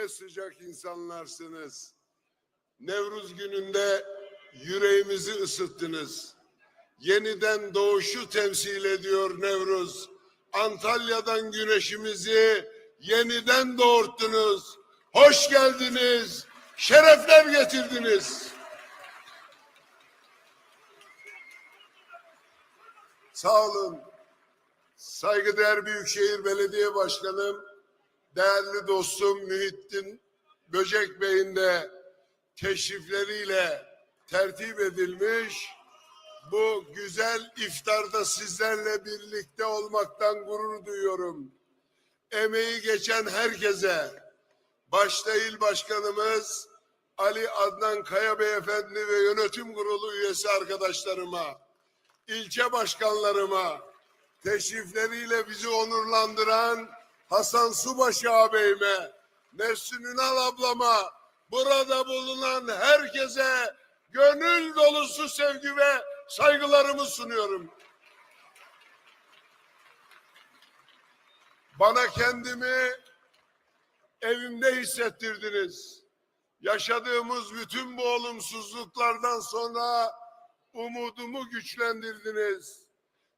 Ne sıcak insanlarsınız. Nevruz gününde yüreğimizi ısıttınız. Yeniden doğuşu temsil ediyor Nevruz. Antalya'dan güneşimizi yeniden doğurttunuz. Hoş geldiniz. Şerefler getirdiniz. Sağ olun. Saygıdeğer Büyükşehir Belediye Başkanım, değerli dostum Mühittin Böcek Bey'in de teşrifleriyle tertip edilmiş bu güzel iftarda sizlerle birlikte olmaktan gurur duyuyorum. Emeği geçen herkese, başta il başkanımız Ali Adnan Kaya Beyefendi ve yönetim kurulu üyesi arkadaşlarıma, ilçe başkanlarıma, teşrifleriyle bizi onurlandıran Hasan Subaşı ağabeyime, Nesrin Ünal ablama, burada bulunan herkese gönül dolusu sevgi ve saygılarımı sunuyorum. Bana kendimi evimde hissettirdiniz. Yaşadığımız bütün bu olumsuzluklardan sonra umudumu güçlendirdiniz.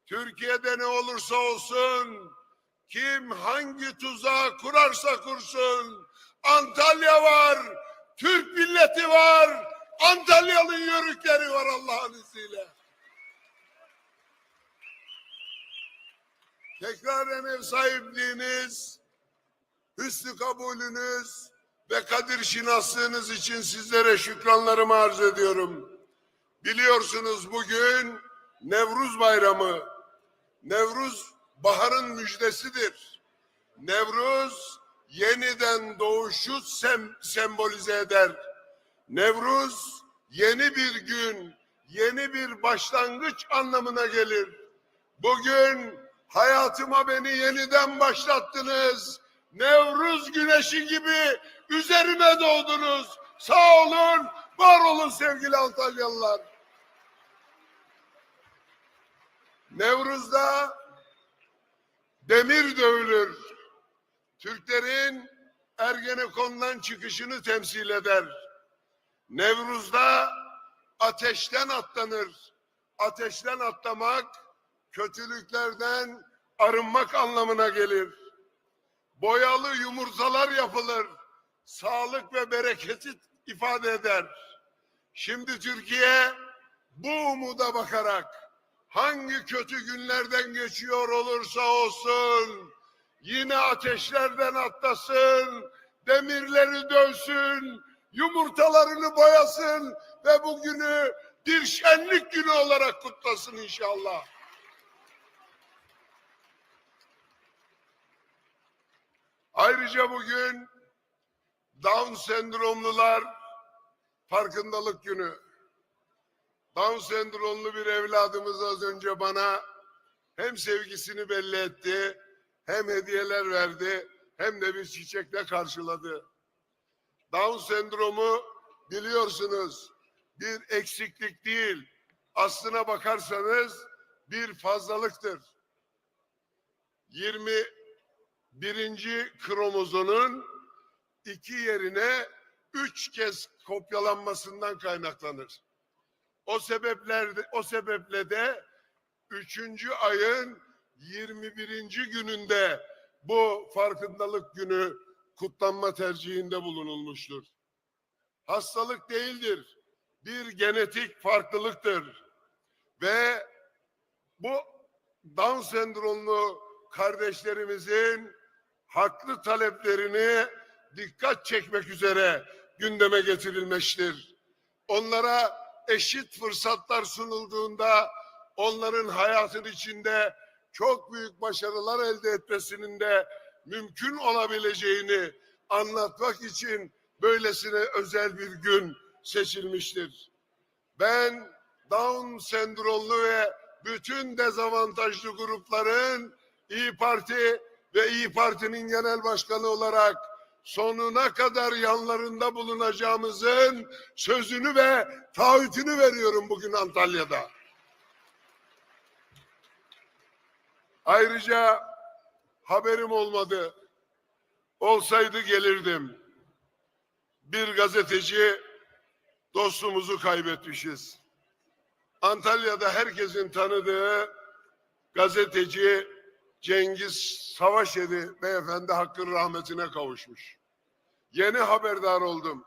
Türkiye'de ne olursa olsun, kim hangi tuzağı kurarsa kursun, Antalya var, Türk milleti var, Antalyalı yörükleri var Allah'ın izniyle. Tekraren ev sahipliğiniz, hüsnü kabulünüz ve kadir şinaslığınız için sizlere şükranlarımı arz ediyorum. Biliyorsunuz bugün Nevruz Bayramı. Nevruz baharın müjdesidir. Nevruz yeniden doğuşu sem sembolize eder. Nevruz yeni bir gün, yeni bir başlangıç anlamına gelir. Bugün hayatıma beni yeniden başlattınız. Nevruz güneşi gibi üzerime doğdunuz. Sağ olun, var olun sevgili Antalyalılar. Nevruz'da demir dövülür. Türklerin Ergenekon'dan çıkışını temsil eder. Nevruz'da ateşten atlanır. Ateşten atlamak kötülüklerden arınmak anlamına gelir. Boyalı yumurtalar yapılır. Sağlık ve bereketi ifade eder. Şimdi Türkiye bu umuda bakarak hangi kötü günlerden geçiyor olursa olsun yine ateşlerden atlasın, demirleri dövsün, yumurtalarını boyasın ve bugünü bir şenlik günü olarak kutlasın inşallah. Ayrıca bugün Down sendromlular farkındalık günü. Down sendromlu bir evladımız az önce bana hem sevgisini belli etti, hem hediyeler verdi, hem de bir çiçekle karşıladı. Down sendromu biliyorsunuz bir eksiklik değil. Aslına bakarsanız bir fazlalıktır. 21. kromozonun iki yerine üç kez kopyalanmasından kaynaklanır. O sebepler o sebeple de üçüncü ayın 21. gününde bu farkındalık günü kutlanma tercihinde bulunulmuştur. Hastalık değildir. Bir genetik farklılıktır. Ve bu Down sendromlu kardeşlerimizin haklı taleplerini dikkat çekmek üzere gündeme getirilmiştir. Onlara eşit fırsatlar sunulduğunda onların hayatın içinde çok büyük başarılar elde etmesinin de mümkün olabileceğini anlatmak için böylesine özel bir gün seçilmiştir. Ben Down sendromlu ve bütün dezavantajlı grupların İyi Parti ve İyi Parti'nin genel başkanı olarak sonuna kadar yanlarında bulunacağımızın sözünü ve taahhütünü veriyorum bugün Antalya'da. Ayrıca haberim olmadı. Olsaydı gelirdim. bir gazeteci dostumuzu kaybetmişiz. Antalya'da herkesin tanıdığı gazeteci Cengiz Savaşeri beyefendi hakkın rahmetine kavuşmuş. Yeni haberdar oldum.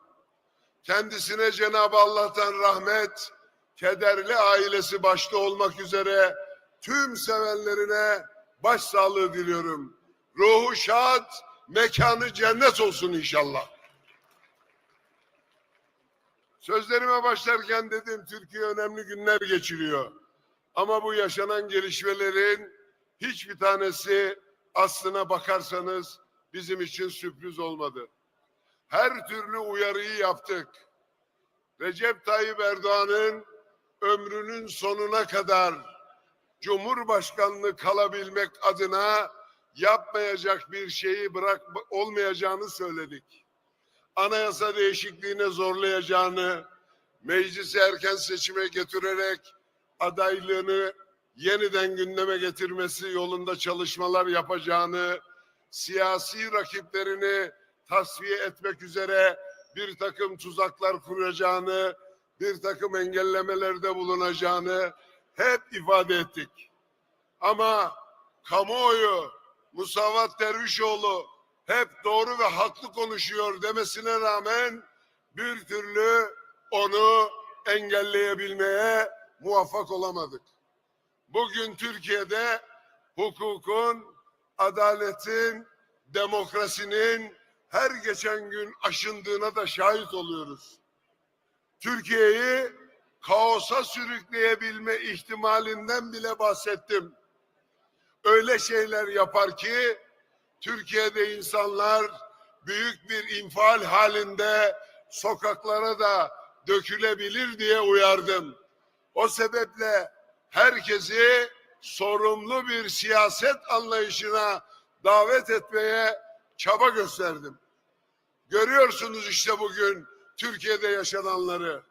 Kendisine Cenab-ı Allah'tan rahmet, kederli ailesi başta olmak üzere tüm sevenlerine başsağlığı diliyorum. Ruhu şad, mekanı cennet olsun inşallah. Sözlerime başlarken dedim Türkiye önemli günler geçiriyor. Ama bu yaşanan gelişmelerin hiçbir tanesi aslına bakarsanız bizim için sürpriz olmadı. Her türlü uyarıyı yaptık. Recep Tayyip Erdoğan'ın ömrünün sonuna kadar Cumhurbaşkanlığı kalabilmek adına yapmayacak bir şeyi bırak olmayacağını söyledik. Anayasa değişikliğine zorlayacağını, meclisi erken seçime getirerek adaylığını yeniden gündeme getirmesi yolunda çalışmalar yapacağını, siyasi rakiplerini tasfiye etmek üzere bir takım tuzaklar kuracağını, bir takım engellemelerde bulunacağını hep ifade ettik. Ama kamuoyu Musavat Dervişoğlu hep doğru ve haklı konuşuyor demesine rağmen bir türlü onu engelleyebilmeye muvaffak olamadık. Bugün Türkiye'de hukukun, adaletin, demokrasinin her geçen gün aşındığına da şahit oluyoruz. Türkiye'yi kaosa sürükleyebilme ihtimalinden bile bahsettim. Öyle şeyler yapar ki Türkiye'de insanlar büyük bir infial halinde sokaklara da dökülebilir diye uyardım. O sebeple herkesi sorumlu bir siyaset anlayışına davet etmeye çaba gösterdim. Görüyorsunuz işte bugün Türkiye'de yaşananları.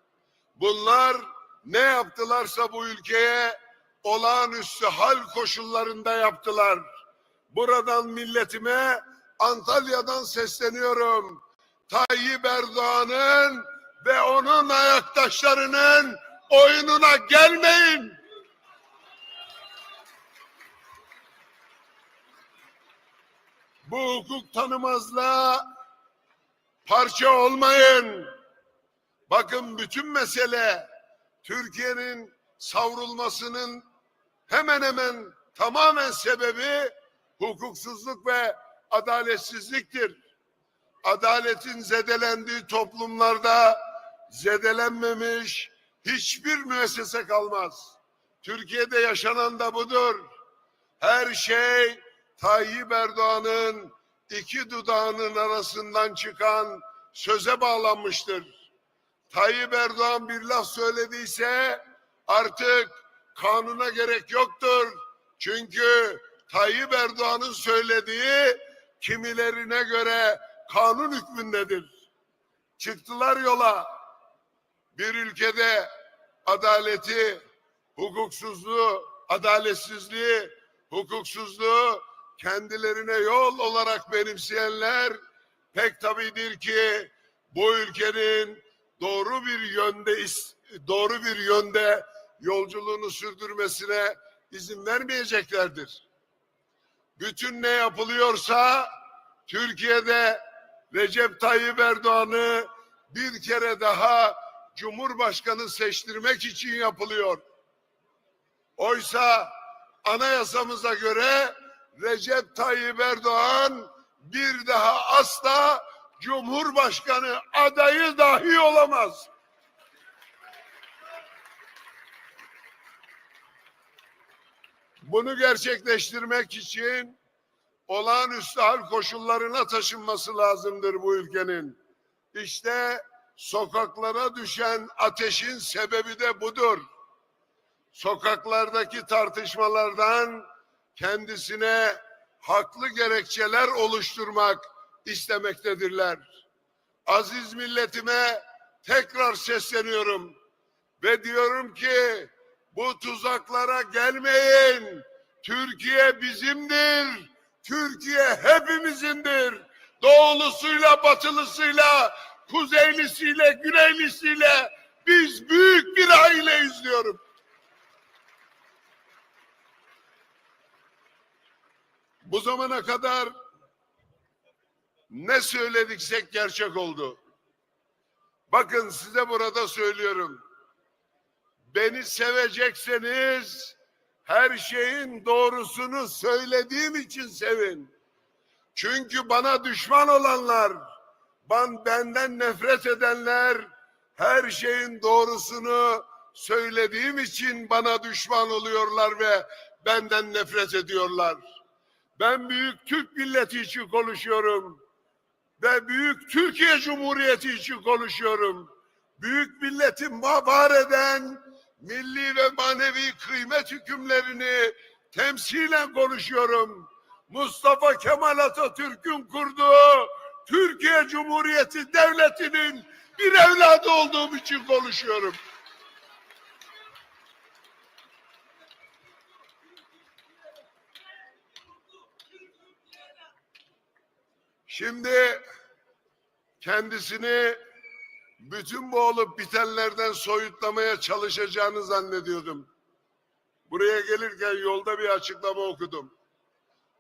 Bunlar ne yaptılarsa bu ülkeye olağanüstü hal koşullarında yaptılar. Buradan milletime Antalya'dan sesleniyorum. Tayyip Erdoğan'ın ve onun ayaktaşlarının oyununa gelmeyin. Bu hukuk tanımazlığa parça olmayın. Bakın bütün mesele Türkiye'nin savrulmasının hemen hemen tamamen sebebi hukuksuzluk ve adaletsizliktir. Adaletin zedelendiği toplumlarda zedelenmemiş hiçbir müessese kalmaz. Türkiye'de yaşanan da budur. Her şey Tayyip Erdoğan'ın iki dudağının arasından çıkan söze bağlanmıştır. Tayyip Erdoğan bir laf söylediyse artık kanuna gerek yoktur. Çünkü Tayyip Erdoğan'ın söylediği kimilerine göre kanun hükmündedir. Çıktılar yola. Bir ülkede adaleti, hukuksuzluğu, adaletsizliği, hukuksuzluğu kendilerine yol olarak benimseyenler pek tabidir ki bu ülkenin doğru bir yönde doğru bir yönde yolculuğunu sürdürmesine izin vermeyeceklerdir. Bütün ne yapılıyorsa Türkiye'de Recep Tayyip Erdoğan'ı bir kere daha Cumhurbaşkanı seçtirmek için yapılıyor. Oysa anayasamıza göre Recep Tayyip Erdoğan bir daha asla Cumhurbaşkanı adayı dahi olamaz. Bunu gerçekleştirmek için olağanüstü hal koşullarına taşınması lazımdır bu ülkenin. İşte sokaklara düşen ateşin sebebi de budur. Sokaklardaki tartışmalardan kendisine haklı gerekçeler oluşturmak istemektedirler. Aziz milletime tekrar sesleniyorum ve diyorum ki bu tuzaklara gelmeyin. Türkiye bizimdir. Türkiye hepimizindir. Doğulusuyla batılısıyla kuzeylisiyle, güneylisiyle biz büyük bir aileyiz diyorum. Bu zamana kadar ne söylediksek gerçek oldu. Bakın size burada söylüyorum. Beni sevecekseniz her şeyin doğrusunu söylediğim için sevin. Çünkü bana düşman olanlar, ban benden nefret edenler her şeyin doğrusunu söylediğim için bana düşman oluyorlar ve benden nefret ediyorlar. Ben büyük Türk milleti için konuşuyorum ve büyük Türkiye Cumhuriyeti için konuşuyorum. Büyük milletin var eden milli ve manevi kıymet hükümlerini temsilen konuşuyorum. Mustafa Kemal Atatürk'ün kurduğu Türkiye Cumhuriyeti Devleti'nin bir evladı olduğum için konuşuyorum. Şimdi kendisini bütün bu olup bitenlerden soyutlamaya çalışacağını zannediyordum. Buraya gelirken yolda bir açıklama okudum.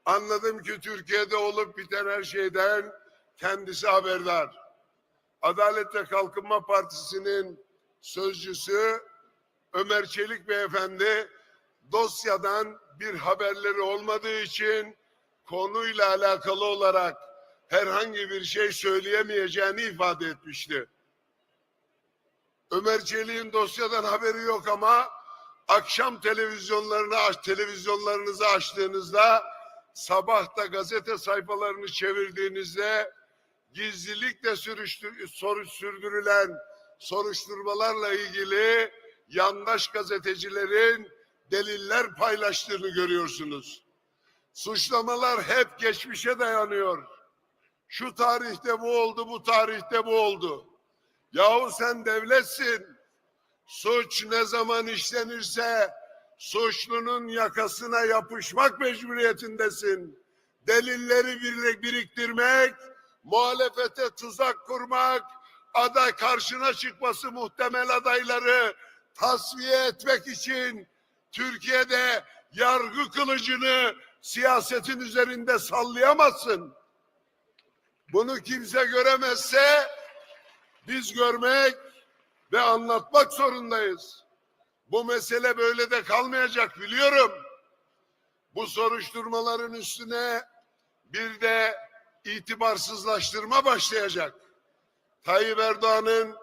Anladım ki Türkiye'de olup biten her şeyden kendisi haberdar. Adalet ve Kalkınma Partisi'nin sözcüsü Ömer Çelik Beyefendi dosyadan bir haberleri olmadığı için konuyla alakalı olarak herhangi bir şey söyleyemeyeceğini ifade etmişti. Ömer Çelik'in dosyadan haberi yok ama akşam televizyonlarını aç televizyonlarınızı açtığınızda sabah da gazete sayfalarını çevirdiğinizde gizlilikle sürüştür, soru sürdürülen soruşturmalarla ilgili yandaş gazetecilerin deliller paylaştığını görüyorsunuz. Suçlamalar hep geçmişe dayanıyor. Şu tarihte bu oldu, bu tarihte bu oldu. Yahu sen devletsin. Suç ne zaman işlenirse suçlunun yakasına yapışmak mecburiyetindesin. Delilleri bir- biriktirmek, muhalefete tuzak kurmak, aday karşına çıkması muhtemel adayları tasfiye etmek için Türkiye'de yargı kılıcını siyasetin üzerinde sallayamazsın. Bunu kimse göremezse biz görmek ve anlatmak zorundayız. Bu mesele böyle de kalmayacak biliyorum. Bu soruşturmaların üstüne bir de itibarsızlaştırma başlayacak. Tayyip Erdoğan'ın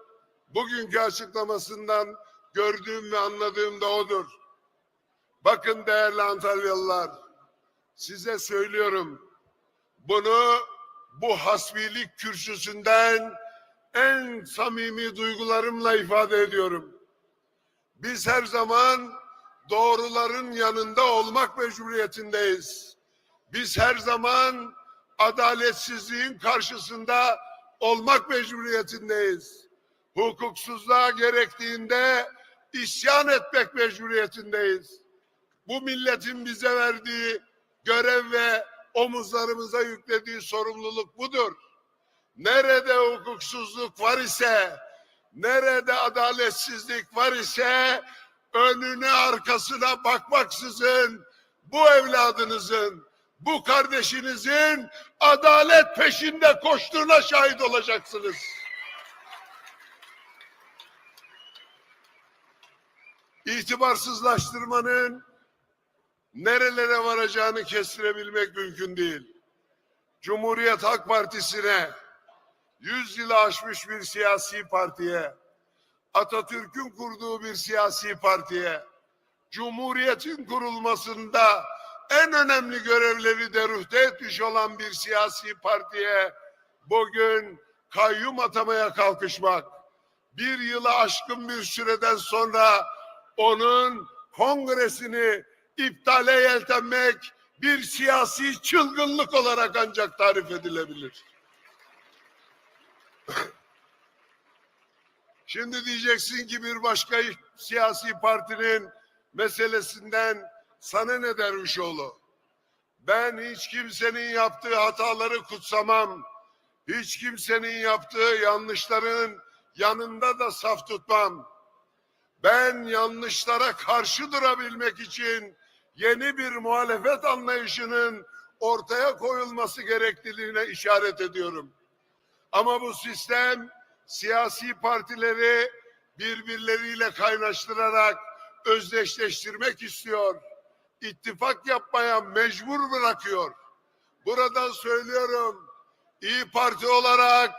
bugünkü açıklamasından gördüğüm ve anladığım da odur. Bakın değerli Antalyalılar, size söylüyorum. Bunu bu hasbilik kürsüsünden en samimi duygularımla ifade ediyorum. Biz her zaman doğruların yanında olmak mecburiyetindeyiz. Biz her zaman adaletsizliğin karşısında olmak mecburiyetindeyiz. Hukuksuzluğa gerektiğinde isyan etmek mecburiyetindeyiz. Bu milletin bize verdiği görev ve omuzlarımıza yüklediği sorumluluk budur. Nerede hukuksuzluk var ise, nerede adaletsizlik var ise önüne arkasına bakmaksızın bu evladınızın, bu kardeşinizin adalet peşinde koştuğuna şahit olacaksınız. İtibarsızlaştırmanın nerelere varacağını kestirebilmek mümkün değil. Cumhuriyet Halk Partisi'ne 100 yılı aşmış bir siyasi partiye, Atatürk'ün kurduğu bir siyasi partiye, Cumhuriyet'in kurulmasında en önemli görevleri de etmiş olan bir siyasi partiye bugün kayyum atamaya kalkışmak, bir yılı aşkın bir süreden sonra onun kongresini iptale yeltenmek bir siyasi çılgınlık olarak ancak tarif edilebilir. Şimdi diyeceksin ki bir başka siyasi partinin meselesinden sana ne Dervişoğlu? Ben hiç kimsenin yaptığı hataları kutsamam. Hiç kimsenin yaptığı yanlışların yanında da saf tutmam. Ben yanlışlara karşı durabilmek için yeni bir muhalefet anlayışının ortaya koyulması gerekliliğine işaret ediyorum. Ama bu sistem siyasi partileri birbirleriyle kaynaştırarak özdeşleştirmek istiyor. İttifak yapmaya mecbur bırakıyor. Buradan söylüyorum. İyi Parti olarak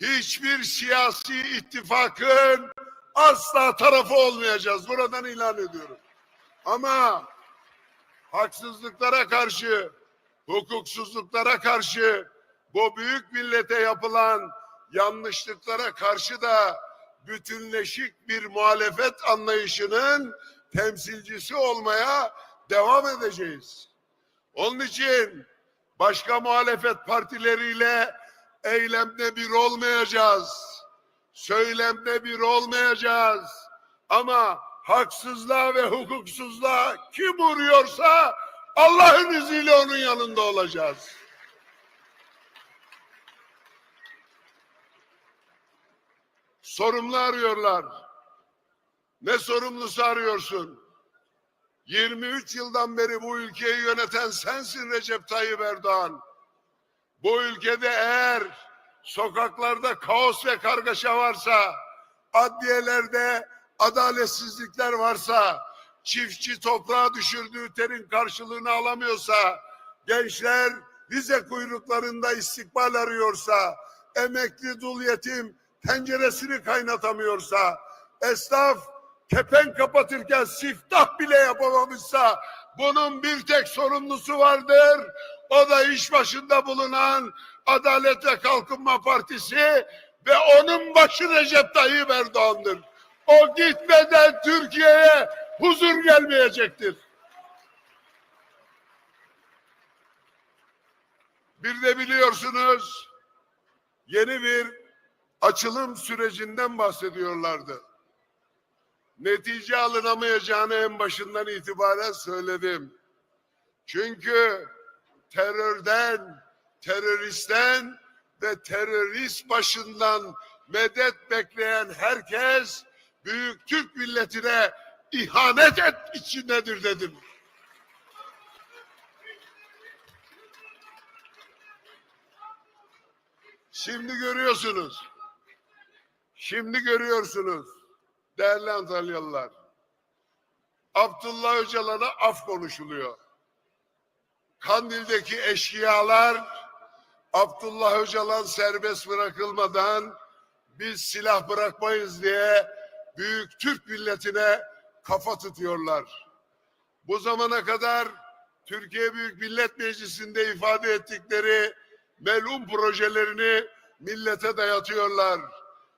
hiçbir siyasi ittifakın asla tarafı olmayacağız. Buradan ilan ediyorum. Ama haksızlıklara karşı, hukuksuzluklara karşı, bu büyük millete yapılan yanlışlıklara karşı da bütünleşik bir muhalefet anlayışının temsilcisi olmaya devam edeceğiz. Onun için başka muhalefet partileriyle eylemde bir olmayacağız. Söylemde bir olmayacağız. Ama haksızlığa ve hukuksuzluğa kim uğruyorsa Allah'ın izniyle onun yanında olacağız. Sorumlu arıyorlar. Ne sorumlusu arıyorsun? 23 yıldan beri bu ülkeyi yöneten sensin Recep Tayyip Erdoğan. Bu ülkede eğer sokaklarda kaos ve kargaşa varsa, adliyelerde adaletsizlikler varsa, çiftçi toprağa düşürdüğü terin karşılığını alamıyorsa, gençler vize kuyruklarında istikbal arıyorsa, emekli dul yetim tenceresini kaynatamıyorsa, esnaf kepen kapatırken siftah bile yapamamışsa bunun bir tek sorumlusu vardır. O da iş başında bulunan Adalet ve Kalkınma Partisi ve onun başı Recep Tayyip Erdoğan'dır. O gitmeden Türkiye'ye huzur gelmeyecektir. Bir de biliyorsunuz yeni bir açılım sürecinden bahsediyorlardı. Netice alınamayacağını en başından itibaren söyledim. Çünkü terörden, teröristten ve terörist başından medet bekleyen herkes büyük Türk milletine ihanet et içindedir dedim. Şimdi görüyorsunuz. Şimdi görüyorsunuz değerli Antalyalılar. Abdullah Öcalan'a af konuşuluyor. Kandil'deki eşkıyalar Abdullah Öcalan serbest bırakılmadan biz silah bırakmayız diye büyük Türk milletine kafa tutuyorlar. Bu zamana kadar Türkiye Büyük Millet Meclisi'nde ifade ettikleri melun projelerini millete dayatıyorlar.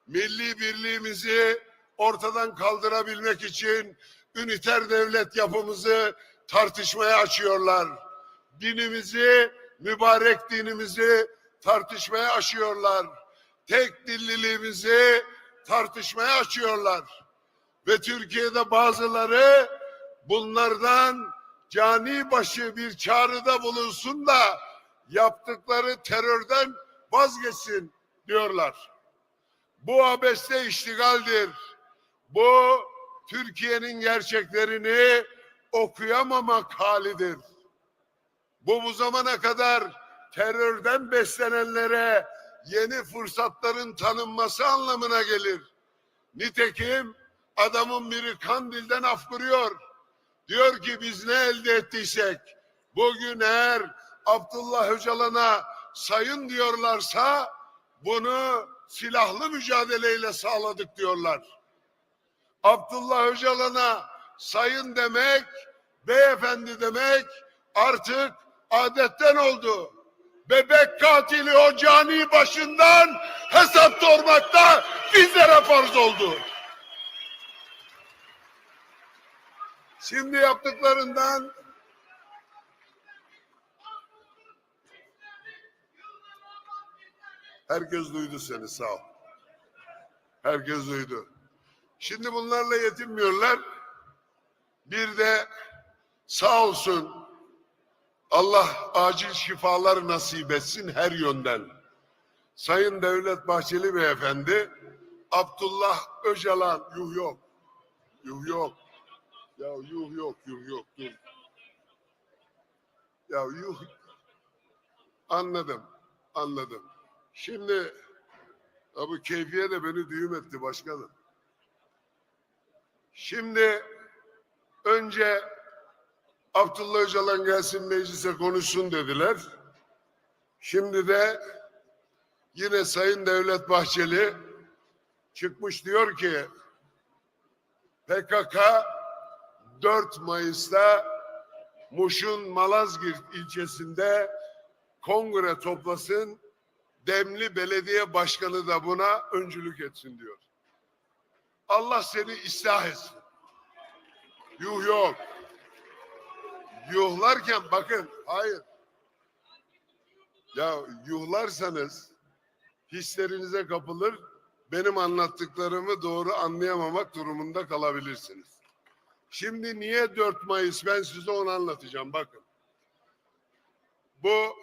Milli birliğimizi ortadan kaldırabilmek için üniter devlet yapımızı tartışmaya açıyorlar. Dinimizi, mübarek dinimizi tartışmaya açıyorlar. Tek dilliliğimizi tartışmaya açıyorlar. Ve Türkiye'de bazıları bunlardan cani başı bir çağrıda bulunsun da yaptıkları terörden vazgeçsin diyorlar. Bu abeste iştigaldir. Bu Türkiye'nin gerçeklerini okuyamamak halidir. Bu bu zamana kadar terörden beslenenlere yeni fırsatların tanınması anlamına gelir. Nitekim adamın biri Kandil'den af kuruyor. Diyor ki biz ne elde ettiysek bugün eğer Abdullah Öcalan'a sayın diyorlarsa bunu silahlı mücadeleyle sağladık diyorlar. Abdullah Öcalan'a sayın demek, beyefendi demek artık adetten oldu. Bebek katili o cani başından hesap sormakta bizlere farz oldu. Şimdi yaptıklarından herkes duydu seni sağ ol. Herkes duydu. Şimdi bunlarla yetinmiyorlar. Bir de sağ olsun Allah acil şifalar nasip etsin her yönden. Sayın Devlet Bahçeli Beyefendi Abdullah Öcalan yuh yok. Yuh yok. Ya yuh yok, yuh yok. Dur. Ya yuh. Anladım. Anladım. Şimdi ya bu keyfiye de beni düğüm etti başkanım. Şimdi önce Abdullah Öcalan gelsin meclise konuşsun dediler. Şimdi de yine Sayın Devlet Bahçeli çıkmış diyor ki PKK 4 Mayıs'ta Muş'un Malazgirt ilçesinde kongre toplasın. Demli Belediye Başkanı da buna öncülük etsin diyor. Allah seni ıslah etsin. Yuh yok. Yuhlarken bakın hayır. Ya yuhlarsanız hislerinize kapılır benim anlattıklarımı doğru anlayamamak durumunda kalabilirsiniz. Şimdi niye 4 Mayıs ben size onu anlatacağım bakın. Bu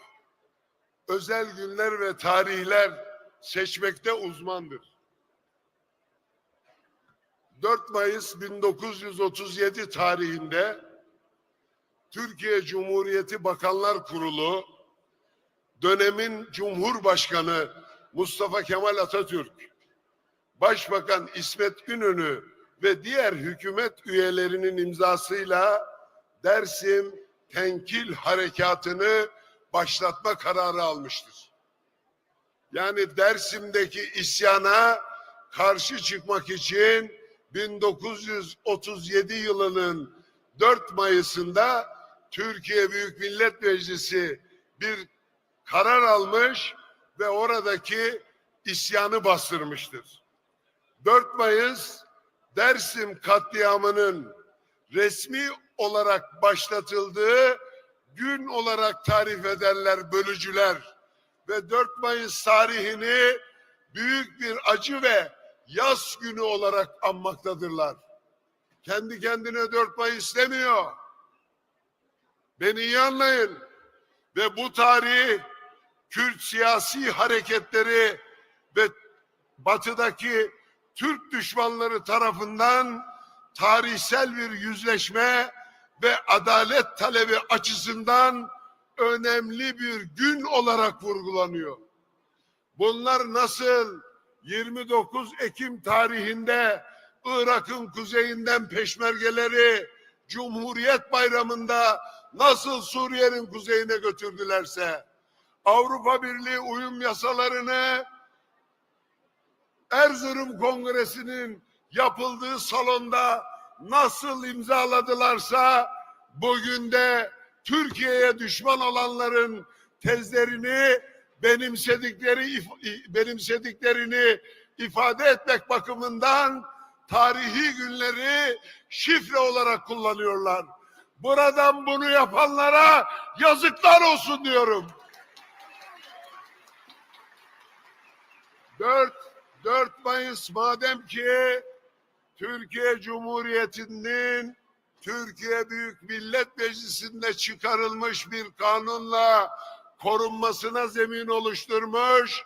özel günler ve tarihler seçmekte uzmandır. 4 Mayıs 1937 tarihinde Türkiye Cumhuriyeti Bakanlar Kurulu dönemin Cumhurbaşkanı Mustafa Kemal Atatürk, Başbakan İsmet İnönü ve diğer hükümet üyelerinin imzasıyla Dersim Tenkil Harekatı'nı başlatma kararı almıştır. Yani Dersim'deki isyana karşı çıkmak için 1937 yılının 4 Mayıs'ında Türkiye Büyük Millet Meclisi bir karar almış ve oradaki isyanı bastırmıştır. 4 Mayıs Dersim katliamının resmi olarak başlatıldığı gün olarak tarif ederler bölücüler ve 4 Mayıs tarihini büyük bir acı ve yaz günü olarak anmaktadırlar. Kendi kendine 4 Mayıs demiyor. Beni iyi anlayın. Ve bu tarih Kürt siyasi hareketleri ve batıdaki Türk düşmanları tarafından tarihsel bir yüzleşme ve adalet talebi açısından önemli bir gün olarak vurgulanıyor. Bunlar nasıl 29 Ekim tarihinde Irak'ın kuzeyinden peşmergeleri Cumhuriyet Bayramı'nda nasıl Suriye'nin kuzeyine götürdülerse Avrupa Birliği uyum yasalarını Erzurum Kongresi'nin yapıldığı salonda nasıl imzaladılarsa bugün de Türkiye'ye düşman olanların tezlerini benimsedikleri benimsediklerini ifade etmek bakımından tarihi günleri şifre olarak kullanıyorlar. Buradan bunu yapanlara yazıklar olsun diyorum. 4 4 Mayıs madem ki Türkiye Cumhuriyeti'nin Türkiye Büyük Millet Meclisi'nde çıkarılmış bir kanunla korunmasına zemin oluşturmuş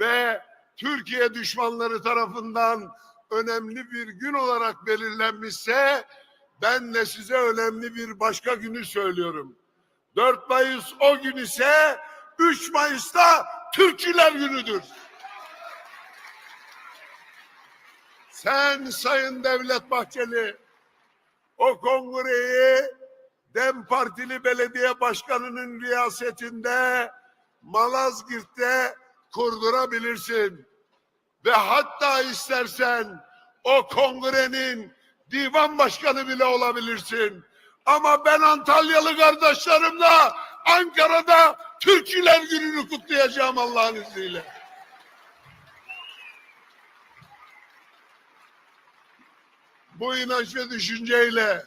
ve Türkiye düşmanları tarafından önemli bir gün olarak belirlenmişse ben de size önemli bir başka günü söylüyorum. 4 Mayıs o gün ise 3 Mayıs'ta Türkçüler günüdür. Sen Sayın Devlet Bahçeli o kongreyi Dem Partili Belediye Başkanı'nın riyasetinde Malazgirt'te kurdurabilirsin. Ve hatta istersen o kongrenin divan başkanı bile olabilirsin. Ama ben Antalyalı kardeşlerimle Ankara'da Türkçüler gününü kutlayacağım Allah'ın izniyle. Bu inanç ve düşünceyle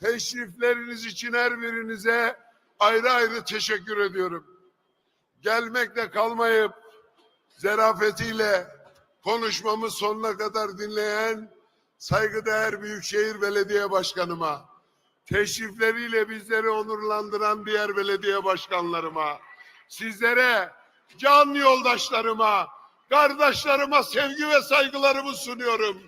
teşrifleriniz için her birinize ayrı ayrı teşekkür ediyorum. Gelmekle kalmayıp zerafetiyle konuşmamı sonuna kadar dinleyen saygıdeğer Büyükşehir Belediye Başkanıma, teşrifleriyle bizleri onurlandıran diğer belediye başkanlarıma, sizlere can yoldaşlarıma, kardeşlerime sevgi ve saygılarımı sunuyorum.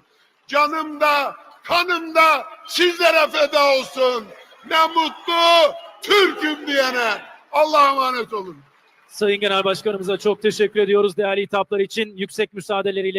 Canım da, kanım da sizlere feda olsun. Ne mutlu Türk'üm diyene. Allah'a emanet olun. Sayın Genel Başkanımıza çok teşekkür ediyoruz değerli hitaplar için. Yüksek müsaadeleriyle